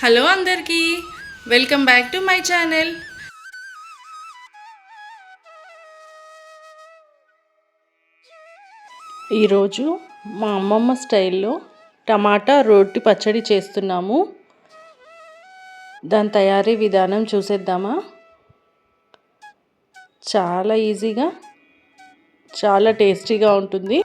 Hello అందరికీ welcome back to my channel. ఈరోజు మా అమ్మమ్మ స్టైల్లో టమాటా రోటి పచ్చడి చేస్తున్నాము. దాని తయారీ విధానం చూసేద్దామా? చాలా ఈజీగా చాలా టేస్టీగా ఉంటుంది.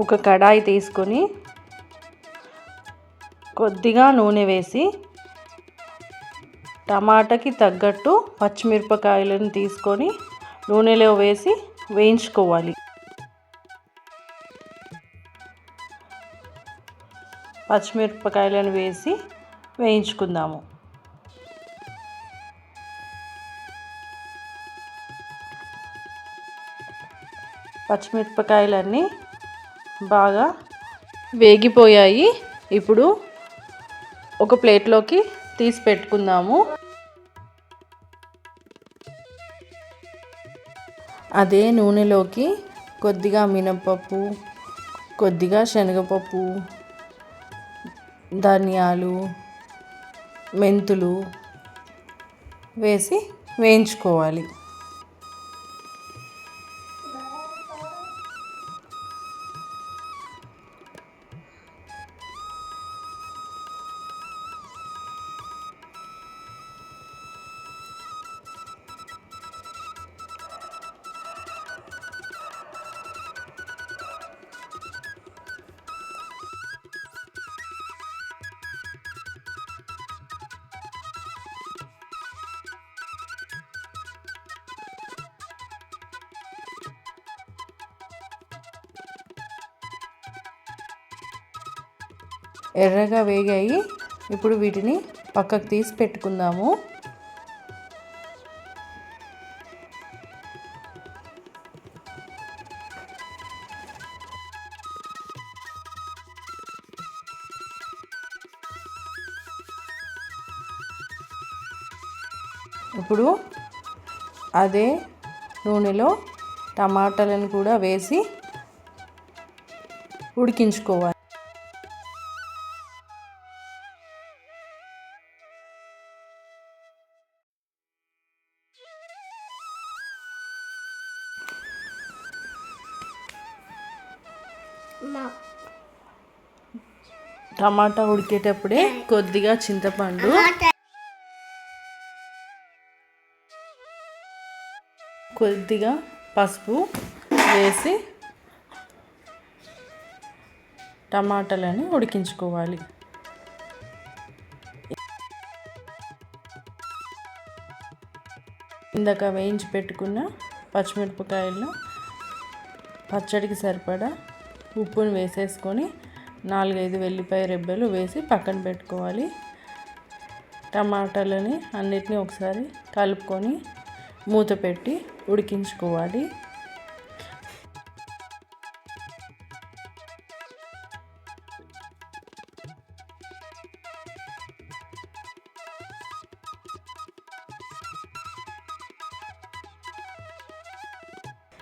ఒక కడాయి తీసుకొని కొద్దిగా నూనె వేసి టమాటాకి తగ్గట్టు పచ్చిమిరపకాయలను తీసుకొని నూనెలో వేసి వేయించుకోవాలి. పచ్చిమిరపకాయలను వేసి వేయించుకుందాము. పచ్చిమిరపకాయలన్నీ బాగా వేగిపోయాయి. ఇప్పుడు ఒక ప్లేట్లోకి తీసి పెట్టుకుందాము. అదే నూనెలోకి కొద్దిగా మినపప్పు కొద్దిగా శనగపప్పు ధనియాలు మెంతులు వేసి వేయించుకోవాలి. ఎర్రగా వేగాయి. ఇప్పుడు వీటిని పక్కకు తీసి పెట్టుకుందాము. ఇప్పుడు అదే నూనెలో టమాటాలను కూడా వేసి ఉడికించుకోవాలి. టమాటా ఉడికేటప్పుడే కొద్దిగా చింతపండు. కొద్దిగా పసుపు వేసి టమాటాలని ఉడికించుకోవాలి. ఇందాక వేయించి పెట్టుకున్న పచ్చిమిరపకాయలు పచ్చడికి సరిపడా ఉప్పుని వేసేసుకొని నాలుగైదు వెల్లిపాయ రెబ్బలు వేసి పక్కన పెట్టుకోవాలి. టమాటాలని అన్నిటినీ ఒకసారి కలుపుకొని మూత పెట్టి ఉడికించుకోవాలి.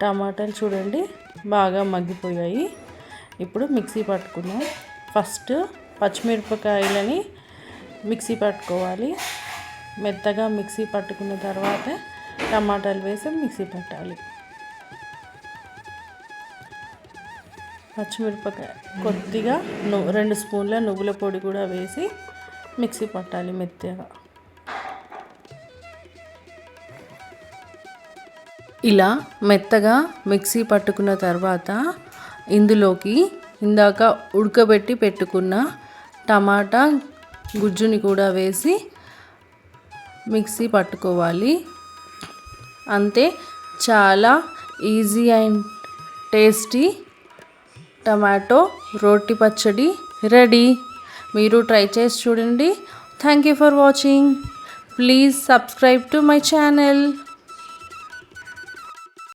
టమాటాలు చూడండి బాగా మగ్గిపోయాయి. ఇప్పుడు మిక్సీ పట్టుకుందాం. ఫస్ట్ పచ్చిమిరపకాయలని మిక్సీ పట్టుకోవాలి. మెత్తగా మిక్సీ పట్టుకున్న తర్వాత టమాటాలు వేసి మిక్సీ పట్టాలి. పచ్చిమిరపకాయ కొద్దిగా రెండు స్పూన్ల నువ్వుల పొడి కూడా వేసి మిక్సీ పట్టాలి మెత్తగా. ఇలా మెత్తగా మిక్సీ పట్టుకున్న తర్వాత ఇందులోకి ఇందాక ఉడకబెట్టి పెట్టుకున్న టమాటా గుజ్జుని కూడా వేసి మిక్సీ పట్టుకోవాలి. అంతే చాలా ఈజీ అండ్ టేస్టీ టమాటో రోటి పచ్చడి రెడీ. మీరు ట్రై చేసి చూడండి. Thank you for watching please subscribe to my channel